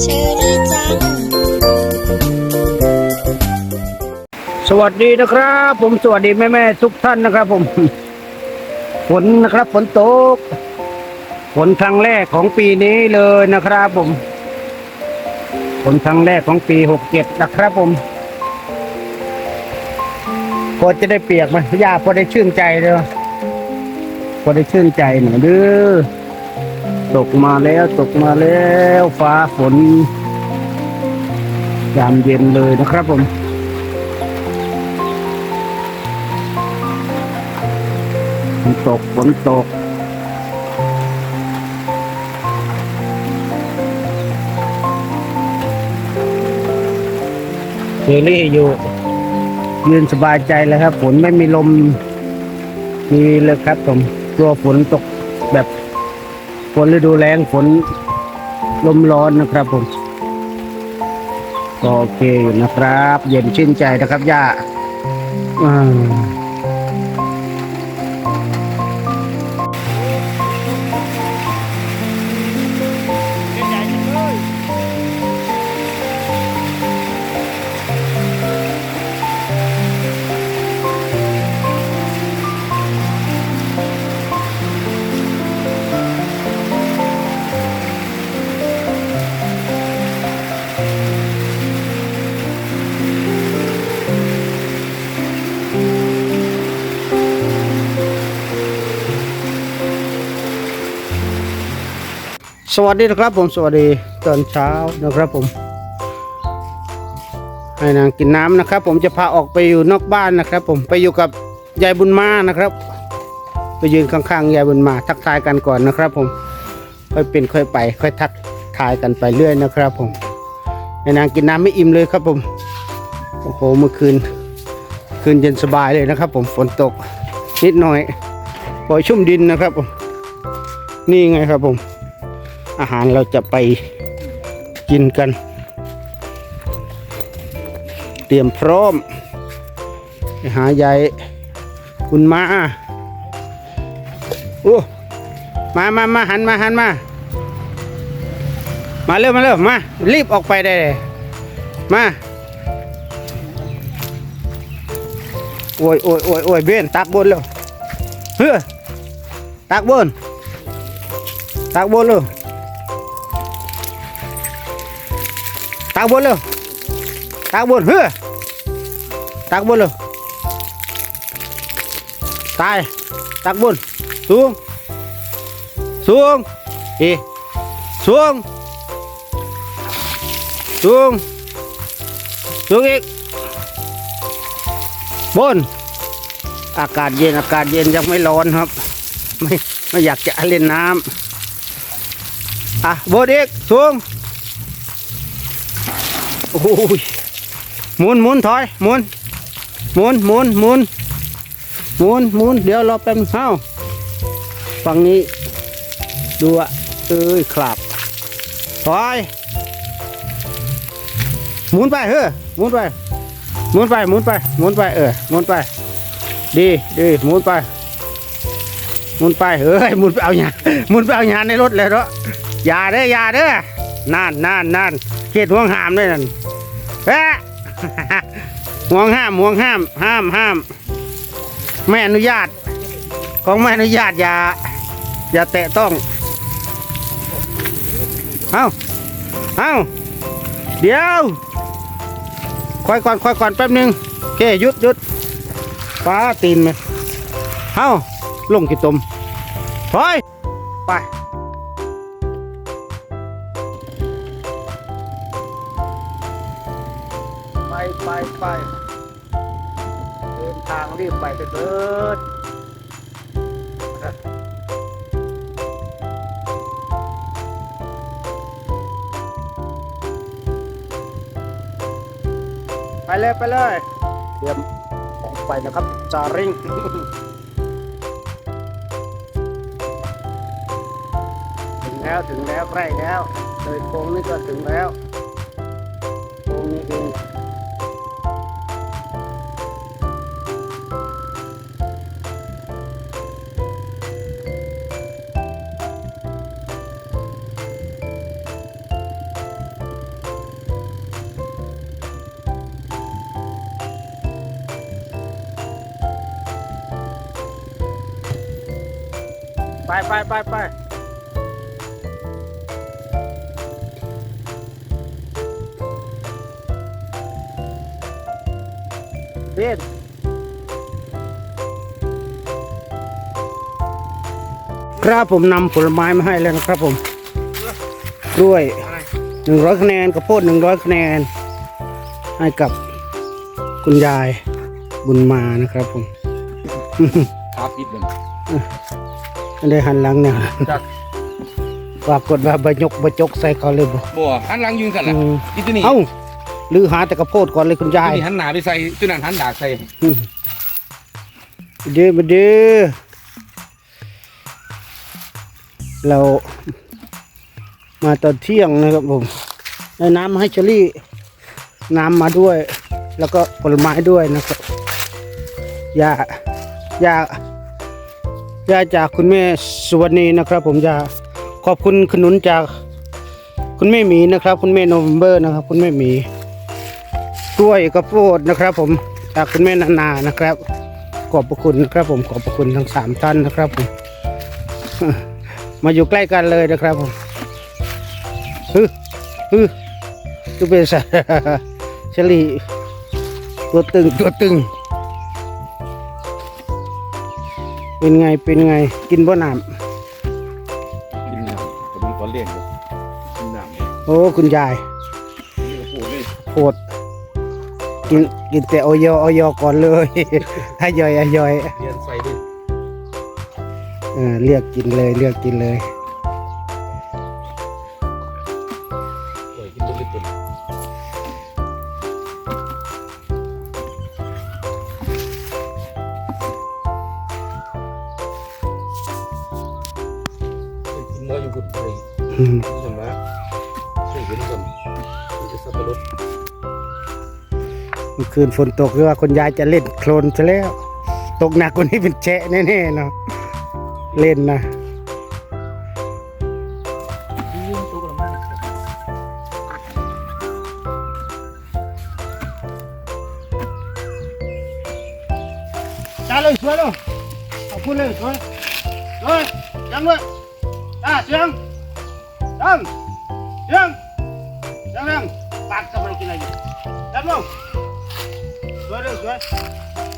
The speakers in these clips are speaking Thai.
เชอรี่จัง สวัสดีนะครับ ผมสวัสดีแม่แม่ทุกท่านนะครับ ผม ฝนนะครับ ฝนตก ฝนครั้งแรกของปีนี้เลยนะครับผม ฝนครั้งแรกของปีหกเจ็ดนะครับผมพอจะได้เปียกไหมยาพอได้ชื่นใจเลย พอได้ชื่นใจหน่อยเด้อตกมาแล้วตกมาแล้วฟ้าฝนยามเย็นเลยนะครับผมฝนตกฝนตกเฮลี่อยู่ยืนสบายใจเลยครับฝนไม่มีลมมีเลยครับผม กลัวฝนตกแบบฝนฤดูแรงฝนลมร้อนนะครับผมก็โอเคอยู่นะครับ เย็นชื่นใจนะครับย่าอ่า สวัสดีนะครับผมสวัสดีตอนเช้านะครับผม ให้นางกินน้ำนะครับ ผมจะพาออกไปอยู่นอกบ้านนะครับ ผมไปอยู่กับยายบุญมานะครับ ไปยืนข้างๆยายบุญมา ทักทายกันก่อนนะครับ ผมค่อยเป็นค่อยไป ค่อยทักทายกันไปเรื่อยนะครับ ผมให้นางกินน้ำไม่อิ่มเลยครับผมโอ้โหเมื่อคืน คืนเย็นสบายเลยนะครับ ผมฝนตกนิดหน่อยปล่อยชุ่มดินนะครับผมนี่ไงครับผม อาหารเราจะไปกินกัน เตรียมพร้อมไปหายายคุณมาโอ้มามามาหันมาหันมา มาเร็วมาเร็วมา รีบออกไปได้มาโอ้ยโอ้ยโอ้ยโอ้ยเบนตักบนเร็วเฮ้อตักบนตักบนเร็ว ตักบนเลยตักบนเฮ้อตักบนเลยตายตักบนสูงสูงอีสูงสูงสูงอีกบน อากาศเย็นอากาศเย็นยังไม่ร้อนครับ ไม่ไม่อยากจะเล่นน้ำอะบนอีกสูง โอ้ยหมุนหมุนถอยหมุนหมุนหมุนหมุนหมุนหมุนเดี๋ยวรอแป๊บเอ้าฝั่งนี้ดูอะเอ้ยครับถอยหมุนไปเฮ้อหมุนไปหมุนไปหมุนไปหมุนไปเออหมุนไป ดีดีหมุนไปหมุนไปเฮ้ยหมุนไปเอาหยาหมุนไปเอาหยาในรถเลยเนาะอย่าเด้ออย่าเด้อนั่นนั่นนั่น เขตห่วงห้ามด้วยนั่นเอ๊ะห่วงห้ามห่วงห้าม ห้ามห้ามไม่อนุญาต ของไม่อนุญาตอย่า อย่าแตะต้อง เอาเอาเดี๋ยวคอยก่อนคอยก่อนแป๊บหนึงโอเคหยุดหยุดฟ้าตีนไหมเอาลงกี่ตมถอยไปไป รีบไปเถิดไปเลยไปเลยเตรียมออกไปนะครับจาริงถึงแล้วถึงแล้วใกล้แล้วเลยโค้งนี่ก็ถึงแล้วโค้งนี้เอง ไปไปไปไปเล่นครับผมนำผลไม้มาให้แล้วนะครับผมกล้วยหนึ่งร้อยคะแนนกระโพดหนึ่งร้อยคะแนน ให้กับคุณยายบุญมานะครับผม ครับปิดเลย อันได้หันหลังเนี่ยจักปรากฏว่าบยกบจกใส่เขาเลยบ่บ่หันหลังยืนกันอืล่ะมที่ตัวนี้เอ้าหรือหาแต่กระโพดก่อนเลยคุณยายที่นี่หันหน้าไปใส่ตัวนั้นหันดากใส่อืมมาดื้อมาดื้อเรา มาตอนเที่ยงนะครับผมได้น้ำมาให้เชอรี่ น้ำมาด้วย แล้วก็ผลไม้ด้วยนะครับยายา ยาจากคุณแม่สุวรรณีนะครับ ผมยาขอบคุณขนุนจากคุณแม่หมีนะครับ คุณแม่โนเวมเบอร์นะครับ คุณแม่หมีกล้วยกระโพดนะครับ ผมจากคุณแม่นานานะครับ ขอบพระคุณนะครับ ผมขอบพระคุณทั้งสามท่านนะครับผมมาอยู่ใกล้กันเลยนะครับผมฮึฮึคือเป็นสัตว์เชลีตัวตึงตัวตึง เป็นไงเป็นไงกินบ่น้กินน้ำกระดูกก้อนเลี้ยงบ่กินน้ำเนี่ยำโอ้คุณยายนี่ก็พูดเลยโคตรกินกินแต่ออยออยก่อนเลยให้ย่อยให้ย่อยเรียนใส่ดิ เออเรียกกินเลยเรียกกินเลย คืนฝนตกคือว่าคนยายจะเล่นโคลนซะแล้ว ตกหนักกว่านี้เป็นแฉะแน่ๆเนาะเล่นนะ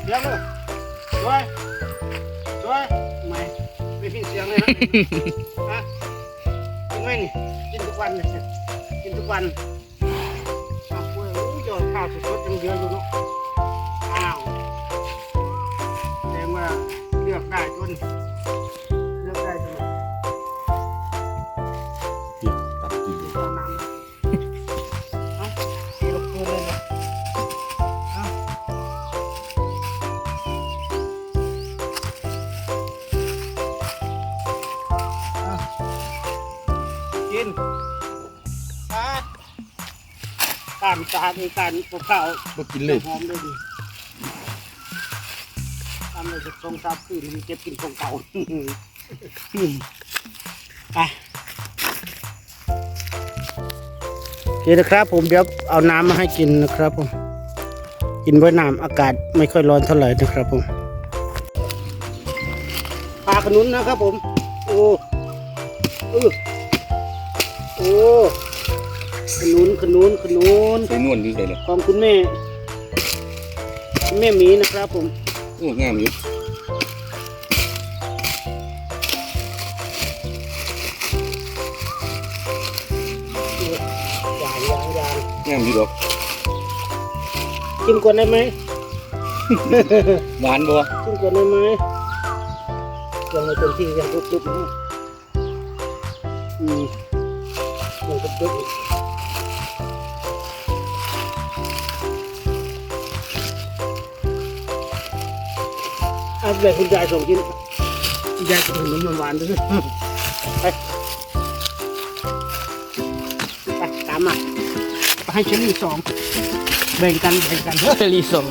เสียงเลยสวยสวยไม่ไม่พินเสียงเลยนะฮะกินไหมนี่กินทุกวันเลยกินทุกวันอ้าวเว้ยโอ้ยยอดข้าวสดๆยังเยอะอยู่เนาะอ้าวแสดงว่าเลือกได้จน ตามตาในการปลูกข้าวบ่กินเลยหอมด้วยดีทำเลยจะทรงทราบคืนมันเก็บกินของเก่าอืมไปโอเคนะครับ ผมเดี๋ยวเอาน้ำมาให้กินนะครับผมกินไว้น้ำอากาศไม่ค่อยร้อนเท่าไหร่นะครับผมปลาขนุนนะครับผม โอ้เออโอ้ ขนุนขนุนขนุนใส่นวลอยู่ใส่เลยของคุณแม่ คุณแม่หมีนะครับผมโอ้งามอยู่ยางยางยางงามอยู่ดอกกินก่อนได้ไหม หวานบ่กินก่อนได้ไหมยังไม่เต็มที่ยังรุบๆนะอืมยังรุบๆ เอาไปคุณยายส่งกินคุณยายกินขนมหวานๆด้วยไปไปตามมาไปให้เชอรี่สองแบ่งกันแบ่งกันเชลีส่ง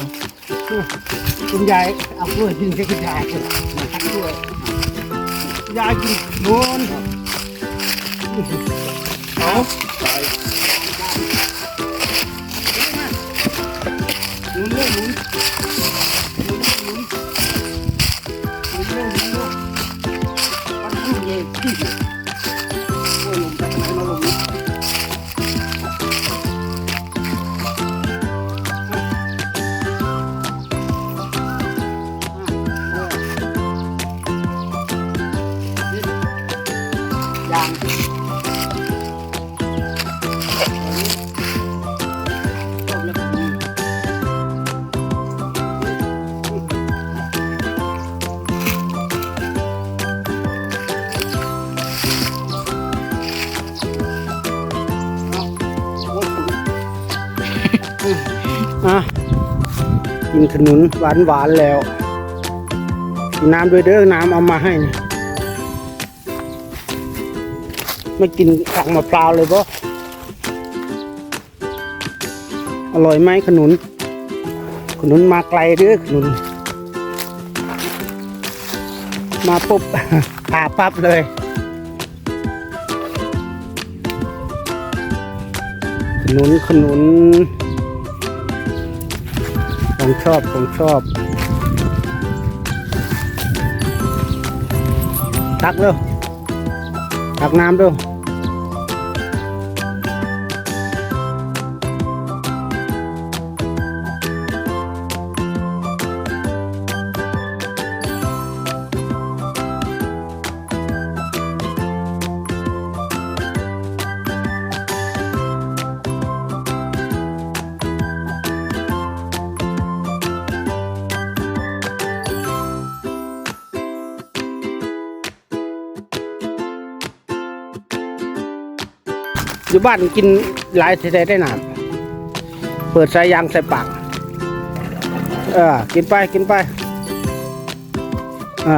คุณยายเอากล้วยกินให้คุณยายมาทักกล้วยคุณยายกินโน่นเอาห กินขนุนหวานหวานแล้วกินน้ำด้วยเด้อน้ำเอามาให้นี่ไม่กินผักมะพร้าวเลยปะอร่อยไหมขนุน ขนุนมาไกลเด้อขนุน มาปุ๊บผ่าปั๊บเลยขนุนขนุน ของชอบผมชอบ ตักเร็วตักน้ำเร็ว อยู่บ้านกินหลายแท้ๆได้น้ำเปิดสายยางใส่ปากเออกินไปกินไปอ่า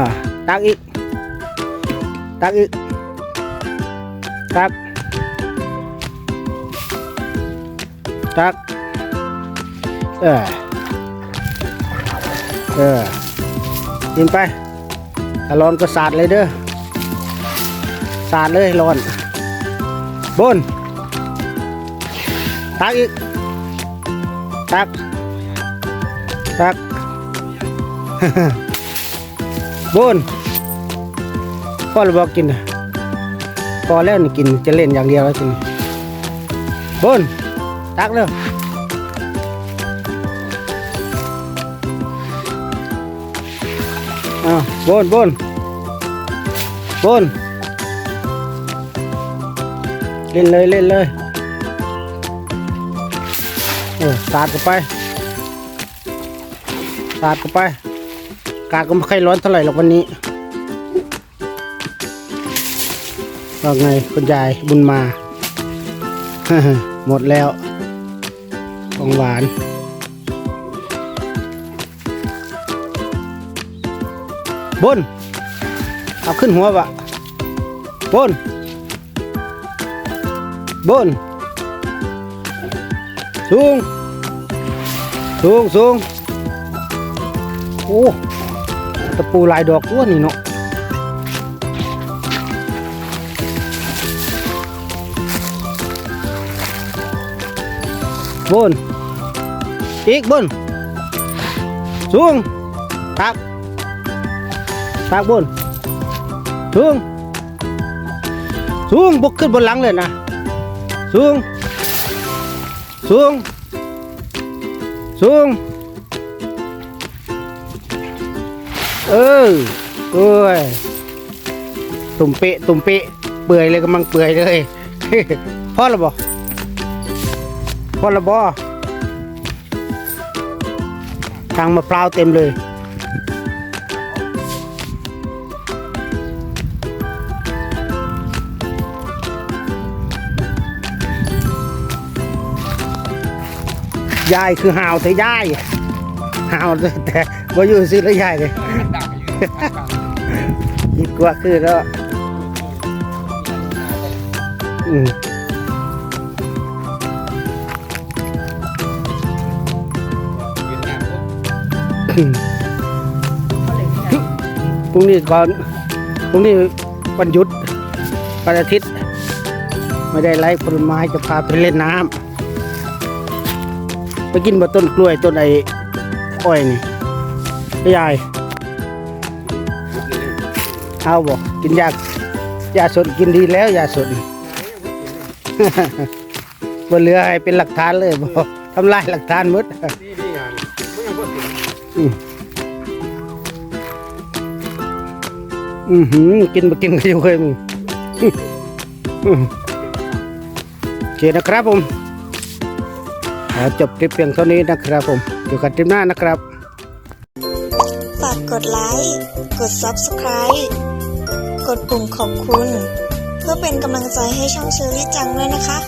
ตักอีก ตักอีก ตัก ตัก เออ เออ กินไปถ้าร้อนก็สาดเลยเด้อ สาดเลยร้อน บน ตักอีก ตัก ตักบนพ่อเราบอกกินน่ะพอแล้วนี่กินจะเล่นอย่างเดียวแล้วกินบนตักเร็วอ้าวบนบนบนเล่นเลยเล่นเลยเออสาดกันไปสาดกันไป กาก็ไม่ค่อยร้อนเท่าไหร่หรอกวันนี้ว่าไงคุณยายบุญมา หมดแล้วของหวานบนเอาขึ้นหัวบะบนบนสูง สูงสูงโอ้ตะปูลายดอกตัวนี่เนาะบนอีกบนสูงตักตักบนสูงสูงบกขึ้นบนหลังเลยนะ สูงสูง เออโอ้ย ตุ่มเปะตุ่มเปะเปื่อยเลยกำลังเปื่อยเลยพ่อละบอพ่อละบอทางมะพร้าวเต็มเลย ยายคือหาวเธอยายหาวแต่แต่บ่อยู่ซื้อแล้วยายเลยดีกว่าคือแล้วอืมพรุ่งนี้ก่อนพรุ่งนี้วันหยุดวันอาทิตย์ ไม่ได้ไล่ผลไม้จะพาไปเล่นน้ำ ไปกินบะต้นกล้วยต้นไอ้อ้อยนี่ไม่ยายเอาบอกกินยากยาสดกินดีแล้วยาสดบนเรือให้เป็นหลักฐานเลยบอกทำลายหลักฐานมดดีดีงานไม่ยังบ่ถึงอือหือกินมากินกันอยู่เคยมึงโอเคนะครับผม จบคลิปเพียงเท่านี้นะครับผมเจอกันคลิปหน้านะครับ ฝากกดไลค์ กด Subscribe กดปุ่มขอบคุณ เพื่อเป็นกำลังใจให้ช่องเชอรี่จังด้วยนะคะ